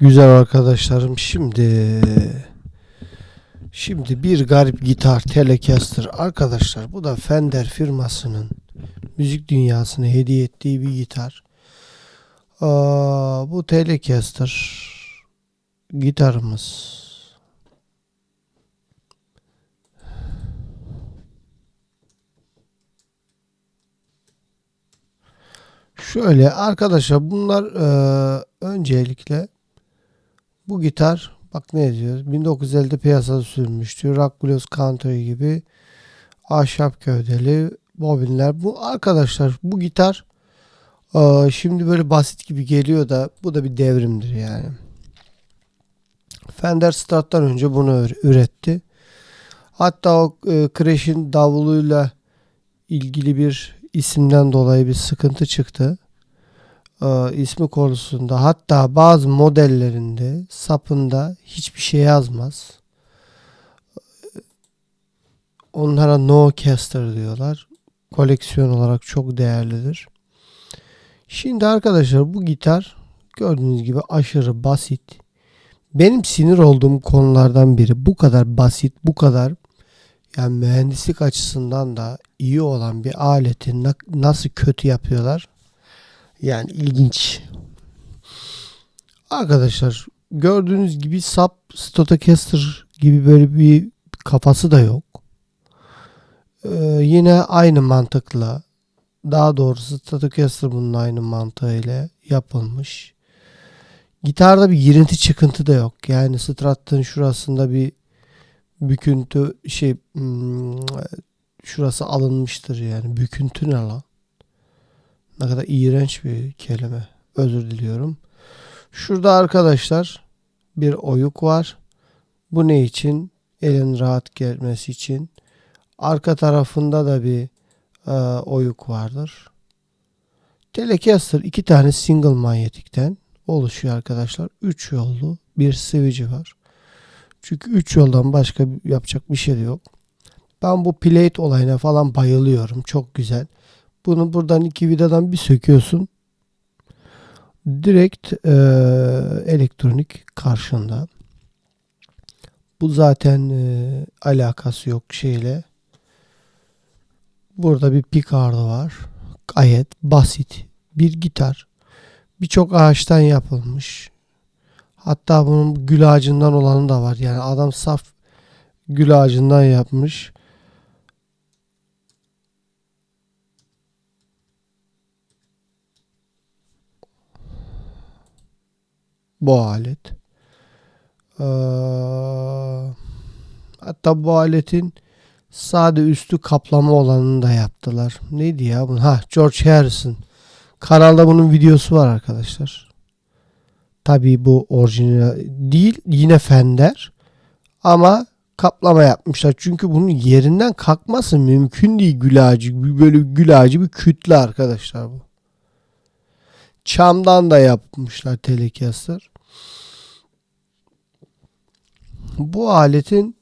güzel arkadaşlarım. Şimdi şimdi bir garip gitar Telecaster arkadaşlar. Bu da Fender firmasının müzik dünyasına hediye ettiği bir gitar. Aa, bu Telecaster gitarımız. Şöyle arkadaşlar bunlar eee, öncelikle bu gitar bak ne diyor 1950'de piyasada sürülmüştü. Rock Blues Country gibi ahşap gövdeli bobinler. Bu arkadaşlar bu gitar eee, şimdi böyle basit gibi geliyor da bu da bir devrimdir yani. Fender Strat'tan önce bunu ür- üretti. Hatta o e, Crash'in davuluyla ilgili bir isimden dolayı bir sıkıntı çıktı. Ee, ismi konusunda hatta bazı modellerinde sapında hiçbir şey yazmaz. Onlara no caster diyorlar. Koleksiyon olarak çok değerlidir. Şimdi arkadaşlar bu gitar gördüğünüz gibi aşırı basit. Benim sinir olduğum konulardan biri bu kadar basit, bu kadar yani mühendislik açısından da iyi olan bir aleti na- nasıl kötü yapıyorlar? Yani ilginç. Arkadaşlar gördüğünüz gibi sap Stratocaster gibi böyle bir kafası da yok. Ee, yine aynı mantıkla daha doğrusu Stratocaster bunun aynı mantığıyla yapılmış. Gitarda bir girinti çıkıntı da yok. Yani Strat'ın şurasında bir büküntü şey hmm, şurası alınmıştır yani. Büküntü ne lan? Ne kadar iğrenç bir kelime. Özür diliyorum. Şurada arkadaşlar bir oyuk var. Bu ne için? Elin rahat gelmesi için. Arka tarafında da bir e, oyuk vardır. Telecaster iki tane single manyetikten oluşuyor arkadaşlar. 3 yollu bir switch'i var. Çünkü 3 yoldan başka yapacak bir şey de yok. Ben bu plate olayına falan bayılıyorum. Çok güzel. Bunu buradan iki vidadan bir söküyorsun. Direkt eee, elektronik karşında. Bu zaten eee, alakası yok şeyle. Burada bir picardo var. Gayet basit bir gitar. Birçok ağaçtan yapılmış. Hatta bunun gül ağacından olanı da var. Yani adam saf gül ağacından yapmış. Bu alet. Ee, hatta bu aletin sade üstü kaplama olanını da yaptılar. Neydi ya bu? Ha George Harrison. Kanalda bunun videosu var arkadaşlar. Tabii bu orijinal değil. Yine Fender. Ama kaplama yapmışlar. Çünkü bunun yerinden kalkması mümkün değil gül ağacı. Böyle gül ağacı bir kütle arkadaşlar bu. Çamdan da yapmışlar Telecaster. Bu aletin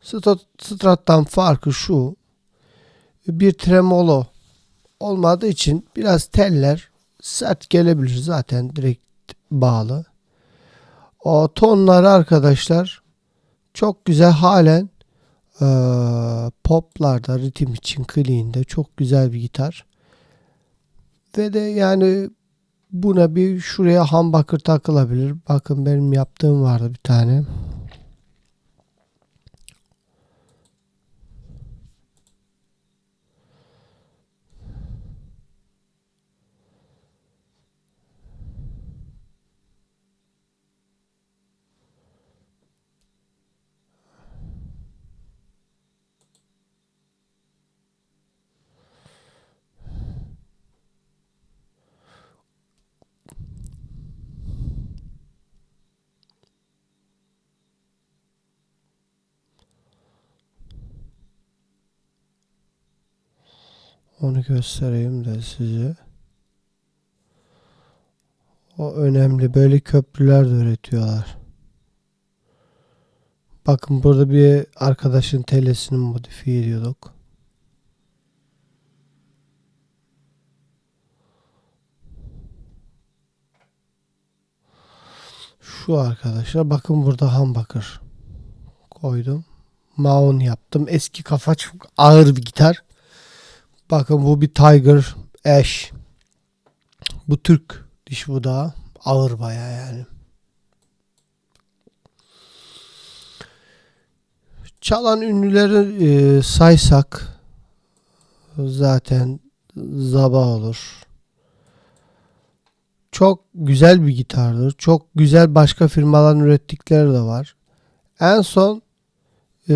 Strat, Strat'tan farkı şu. Bir tremolo olmadığı için biraz teller sert gelebilir zaten direkt bağlı. O tonları arkadaşlar çok güzel halen eee, poplarda ritim için clean'de çok güzel bir gitar. Ve de yani buna bir şuraya humbucker takılabilir. Bakın benim yaptığım vardı bir tane. Onu göstereyim de size. O önemli. Böyle köprüler de üretiyorlar. Bakın burada bir arkadaşın telesini modifiye ediyorduk. Şu arkadaşlar bakın burada humbucker koydum. Maun yaptım. Eski kafa çok ağır bir gitar. Bakın bir Tiger Ash. Bu Türk diş bu da ağır baya yani. Çalan ünlüleri e, saysak zaten Zaba olur. Çok güzel bir gitardır. Çok güzel başka firmaların ürettikleri de var. En son e,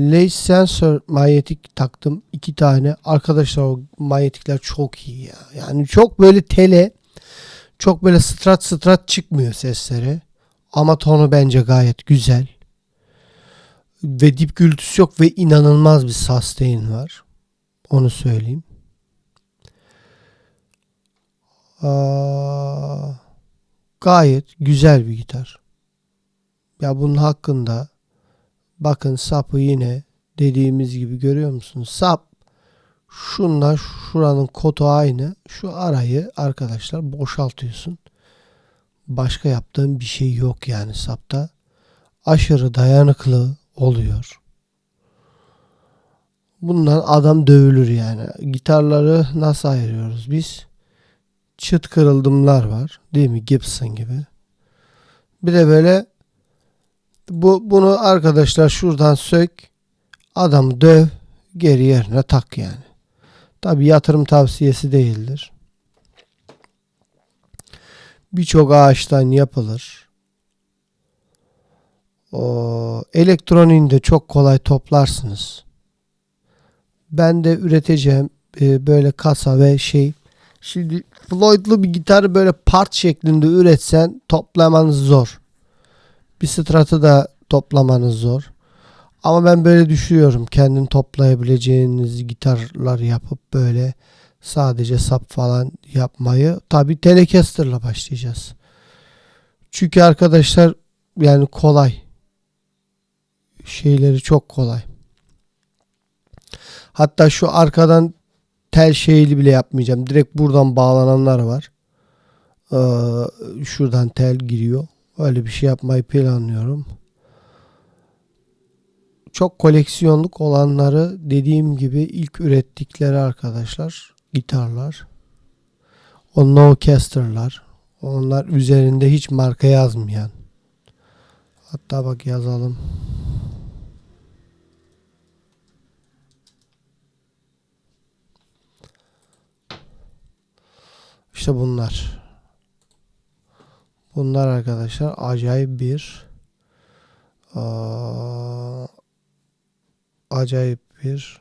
Lace Sensor manyetik taktım. iki tane. Arkadaşlar o manyetikler çok iyi ya. Yani çok böyle tele çok böyle strat strat çıkmıyor sesleri. Ama tonu bence gayet güzel. Ve dip gürültüsü yok ve inanılmaz bir sustain var. Onu söyleyeyim. Aa, gayet güzel bir gitar. Ya bunun hakkında bakın sapı yine dediğimiz gibi görüyor musunuz? Sap şunla şuranın kotu aynı. Şu arayı arkadaşlar boşaltıyorsun. Başka yaptığın bir şey yok yani sapta. Aşırı dayanıklı oluyor. Bundan adam dövülür yani. Gitarları nasıl ayırıyoruz biz? çıt kırıldımlar var. Değil mi? Gibson gibi. Bir de böyle bu bunu arkadaşlar şuradan sök adamı döv geri yerine tak yani. Tabi yatırım tavsiyesi değildir. Birçok ağaçtan yapılır. O elektroniğini de çok kolay toplarsınız. Ben de üreteceğim e, böyle kasa ve şey Şimdi Floyd'lu bir gitarı böyle part şeklinde üretsen toplamanız zor. Bir stratı da toplamanız zor. Ama ben böyle düşünüyorum. Kendin toplayabileceğiniz gitarlar yapıp böyle sadece sap falan yapmayı. Tabi Telecaster'la başlayacağız. Çünkü arkadaşlar yani kolay. Şeyleri çok kolay. Hatta şu arkadan tel şeyli bile yapmayacağım. Direkt buradan bağlananlar var. Ee, şuradan tel giriyor. Öyle bir şey yapmayı planlıyorum. Çok koleksiyonluk olanları dediğim gibi ilk ürettikleri arkadaşlar gitarlar. O Nocaster'lar. Onlar üzerinde hiç marka yazmayan. Hatta bak yazalım. İşte bunlar. Bunlar arkadaşlar acayip bir aa, acayip bir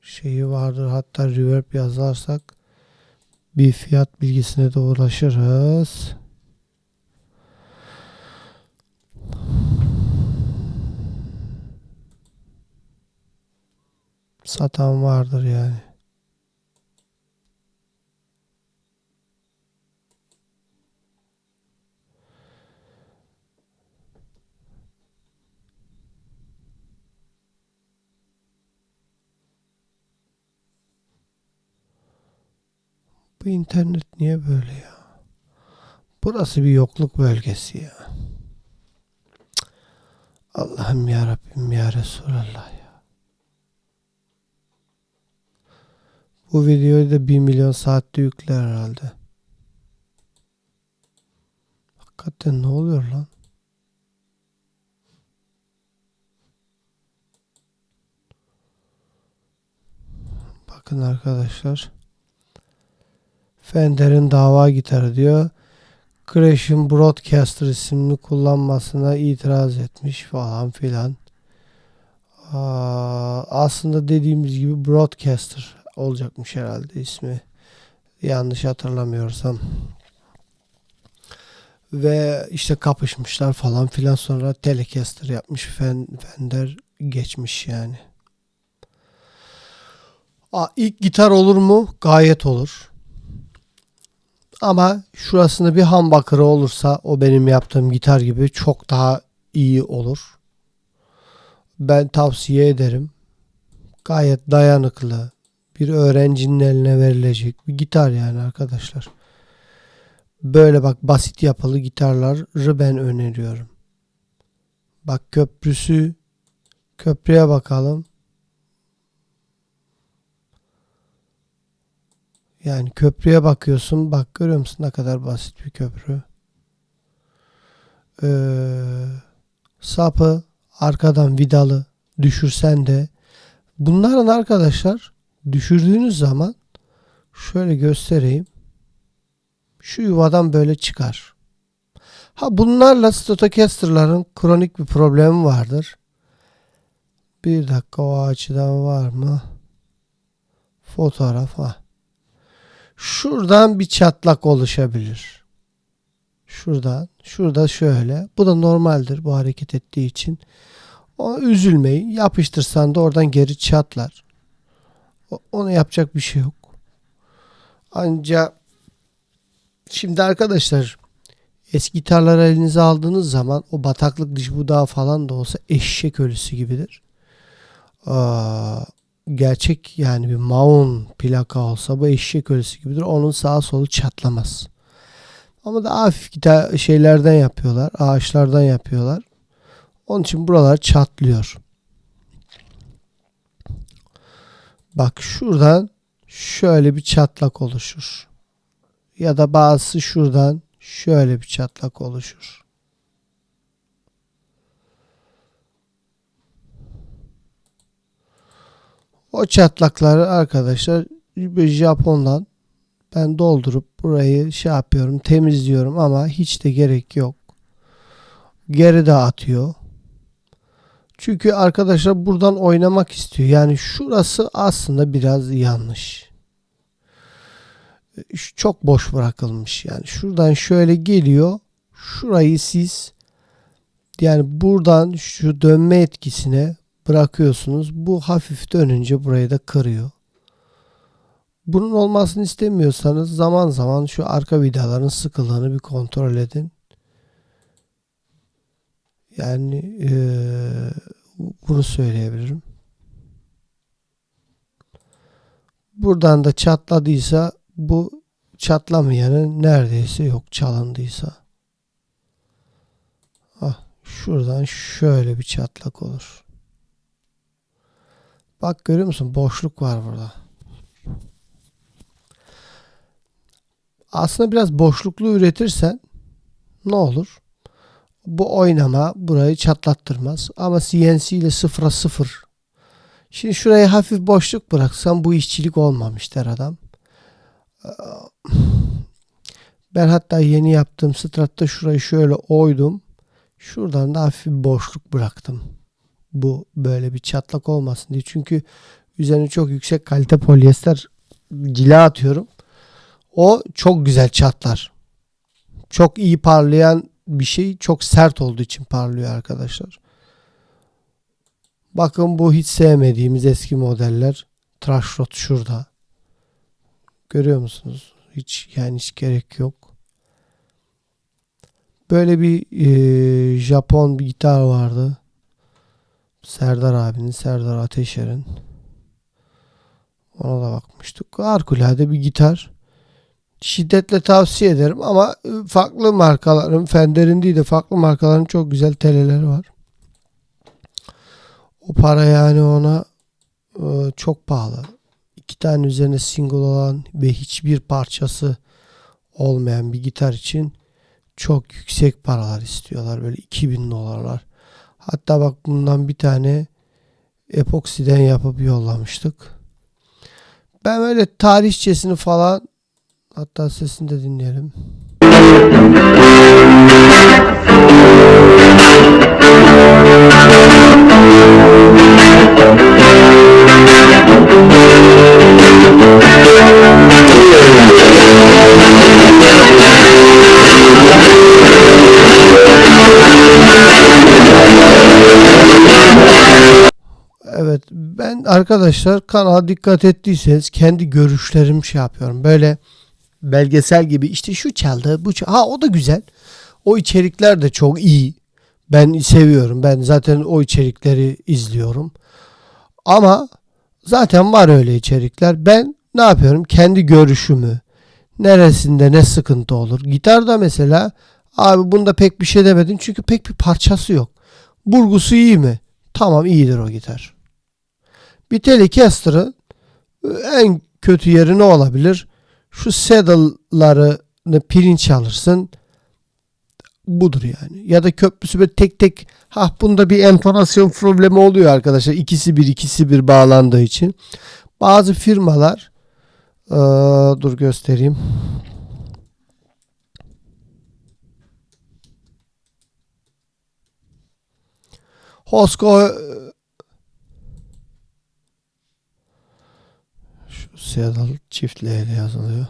şeyi vardır. Hatta reverb yazarsak bir fiyat bilgisine de ulaşırız. Satan vardır yani. Bu internet niye böyle ya? Burası bir yokluk bölgesi ya. Allah'ım ya Rabbim ya Resulallah ya. Bu videoyu da 1 milyon saatte yükler herhalde. Hakikaten ne oluyor lan? Bakın arkadaşlar. Fender'in dava gitarı diyor. Crash'in Broadcaster isimli kullanmasına itiraz etmiş falan filan. Aa, aslında dediğimiz gibi Broadcaster olacakmış herhalde ismi. Yanlış hatırlamıyorsam. Ve işte kapışmışlar falan filan sonra Telecaster yapmış Fender geçmiş yani. Aa, ilk gitar olur mu? Gayet olur. Ama şurasında bir humbucker'ı olursa o benim yaptığım gitar gibi çok daha iyi olur. Ben tavsiye ederim. Gayet dayanıklı bir öğrencinin eline verilecek bir gitar yani arkadaşlar. böyle bak basit yapılı gitarları ben öneriyorum. Bak köprüsü köprüye bakalım. Yani köprüye bakıyorsun. Bak görüyor musun ne kadar basit bir köprü. Ee, sapı arkadan vidalı düşürsen de bunların arkadaşlar düşürdüğünüz zaman şöyle göstereyim. Şu yuvadan böyle çıkar. Ha bunlarla Stratocaster'ların kronik bir problemi vardır. Bir dakika o açıdan var mı? Fotoğraf ha. Şuradan bir çatlak oluşabilir. Şuradan. Şurada şöyle. Bu da normaldir bu hareket ettiği için. O üzülmeyin. Yapıştırsan da oradan geri çatlar. O- Ona yapacak bir şey yok. Ancak şimdi arkadaşlar eski gitarları elinize aldığınız zaman o bataklık dış budağı falan da olsa eşek ölüsü gibidir. Aa, gerçek yani bir maun plaka olsa bu eşek ölüsü gibidir. Onun sağa solu çatlamaz. Ama da hafif şeylerden yapıyorlar. Ağaçlardan yapıyorlar. Onun için buralar çatlıyor. Bak şuradan şöyle bir çatlak oluşur. Ya da bazısı şuradan şöyle bir çatlak oluşur. O çatlakları arkadaşlar Japon'dan ben doldurup burayı şey yapıyorum temizliyorum ama hiç de gerek yok. Geri de atıyor. Çünkü arkadaşlar buradan oynamak istiyor. Yani şurası aslında biraz yanlış. Şu Çok boş bırakılmış. Yani şuradan şöyle geliyor. Şurayı siz yani buradan şu dönme etkisine bırakıyorsunuz. Bu hafif dönünce burayı da kırıyor. Bunun olmasını istemiyorsanız zaman zaman şu arka vidaların sıkılığını bir kontrol edin. Yani eee, bunu söyleyebilirim. Buradan da çatladıysa bu çatlamayanı neredeyse yok çalındıysa. Ah, şuradan şöyle bir çatlak olur. Bak görüyor musun? Boşluk var burada. Aslında biraz boşluklu üretirsen ne olur? Bu oynama burayı çatlattırmaz. Ama CNC ile sıfıra sıfır. Şimdi şuraya hafif boşluk bıraksam bu işçilik olmamış der adam. Ben hatta yeni yaptığım stratta şurayı şöyle oydum. Şuradan da hafif bir boşluk bıraktım. Bu böyle bir çatlak olmasın diye. Çünkü üzerine çok yüksek kalite polyester cila atıyorum. O çok güzel çatlar. Çok iyi parlayan bir şey çok sert olduğu için parlıyor arkadaşlar. Bakın bu hiç sevmediğimiz eski modeller. Trash rod şurada. Görüyor musunuz? Hiç yani hiç gerek yok. Böyle bir e, Japon bir gitar vardı. Serdar abinin, Serdar Ateşer'in. Ona da bakmıştık. Harikulade bir gitar. Şiddetle tavsiye ederim ama e, farklı markaların, Fender'in değil de farklı markaların çok güzel teleleri var. O para yani ona e, çok pahalı. İki tane üzerine single olan ve hiçbir parçası olmayan bir gitar için çok yüksek paralar istiyorlar. Böyle 2000 dolarlar. Hatta bak bundan bir tane epoksiden yapıp yollamıştık. Ben böyle tarihçesini falan hatta sesini de dinleyelim. Evet ben arkadaşlar kanala dikkat ettiyseniz kendi görüşlerim şey yapıyorum. Böyle belgesel gibi işte şu çaldı bu çal- ha o da güzel. O içerikler de çok iyi. Ben seviyorum. Ben zaten o içerikleri izliyorum. Ama zaten var öyle içerikler. Ben ne yapıyorum? Kendi görüşümü Neresinde ne sıkıntı olur? Gitarda mesela abi bunda pek bir şey demedin çünkü pek bir parçası yok. Burgusu iyi mi? Tamam iyidir o gitar. Bir Telecaster'ın en kötü yeri ne olabilir? Şu saddle'larını pirinç alırsın. Budur yani. Ya da köprüsü böyle tek tek ha bunda bir entonasyon problemi oluyor arkadaşlar. İkisi bir ikisi bir bağlandığı için. Bazı firmalar eee, dur göstereyim. Hosko e, şu saddle çift L ile yazılıyor.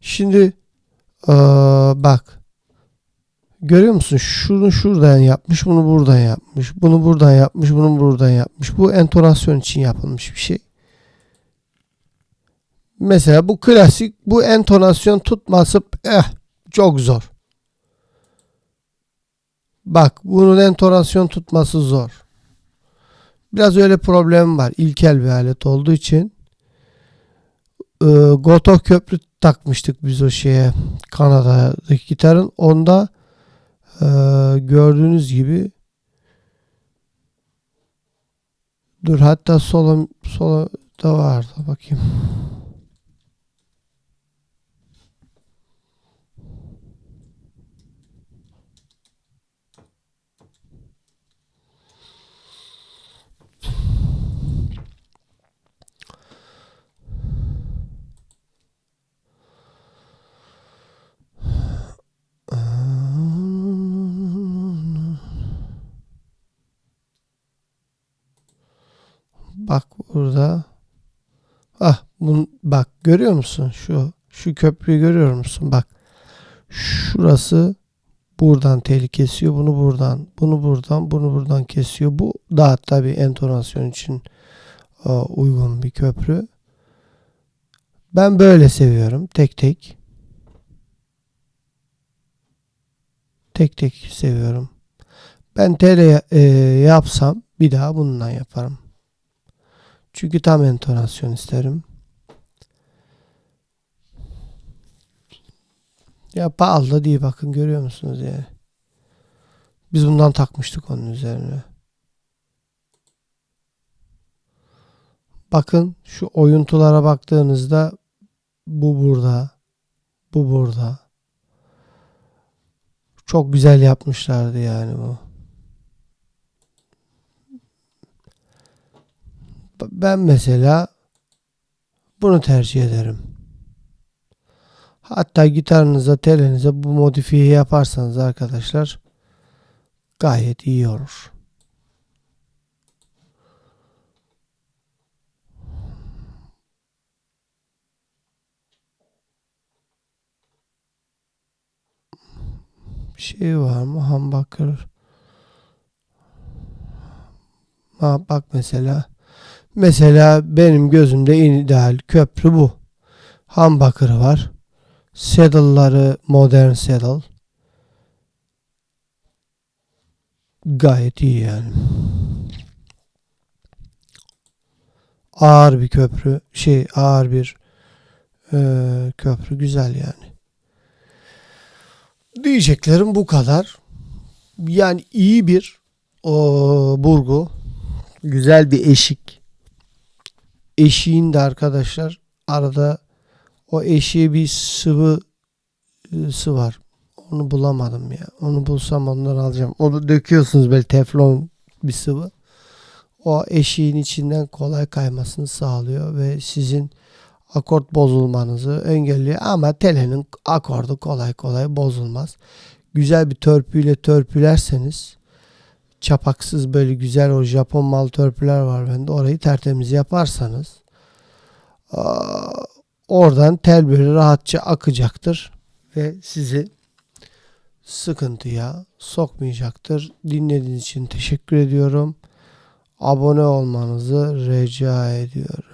Şimdi eee, bak görüyor musun? Şunu şuradan yapmış, bunu buradan yapmış, bunu buradan yapmış, bunu buradan yapmış. Bu entonasyon için yapılmış bir şey. Mesela bu klasik, bu entonasyon tutması eh çok zor. Bak bunun entonasyon tutması zor. Biraz öyle problem var. İlkel bir alet olduğu için. Ee, Goto köprü takmıştık biz o şeye Kanada'daki gitarın. Onda ee, gördüğünüz gibi dur hatta solo solo da vardı bakayım. Bak burada. Ah, bun, bak görüyor musun? Şu şu köprüyü görüyor musun? Bak. Şurası buradan teli kesiyor. Bunu buradan, bunu buradan, bunu buradan kesiyor. Bu daha tabii entonasyon için e, uygun bir köprü. Ben böyle seviyorum. Tek tek. Tek tek seviyorum. Ben tele yapsam bir daha bundan yaparım. Çünkü tam entonasyon isterim. Ya pahalı değil bakın görüyor musunuz yani. Biz bundan takmıştık onun üzerine. Bakın şu oyuntulara baktığınızda bu burada. Bu burada. Çok güzel yapmışlardı yani bu. Ben mesela bunu tercih ederim. Hatta gitarınıza, telinize bu modifiye yaparsanız arkadaşlar gayet iyi olur. Bir şey var mı? Humbucker. Ha, bak mesela. Mesela benim gözümde ideal köprü bu. Humbucker'ı var. Saddle'ları modern saddle. Gayet iyi yani. Ağır bir köprü. Şey ağır bir eee, köprü. Güzel yani. Diyeceklerim bu kadar. Yani iyi bir o, burgu. Güzel bir eşik. Eşiğin de arkadaşlar arada o eşiğe bir sıvı ısı var. Onu bulamadım ya. Onu bulsam ondan alacağım. Onu döküyorsunuz böyle teflon bir sıvı. O eşiğin içinden kolay kaymasını sağlıyor ve sizin akort bozulmanızı engelliyor. Ama telenin akordu kolay kolay bozulmaz. Güzel bir törpüyle törpülerseniz çapaksız böyle güzel o Japon mal törpüler var bende. Orayı tertemiz yaparsanız oradan tel böyle rahatça akacaktır ve sizi sıkıntıya sokmayacaktır. Dinlediğiniz için teşekkür ediyorum. Abone olmanızı rica ediyorum.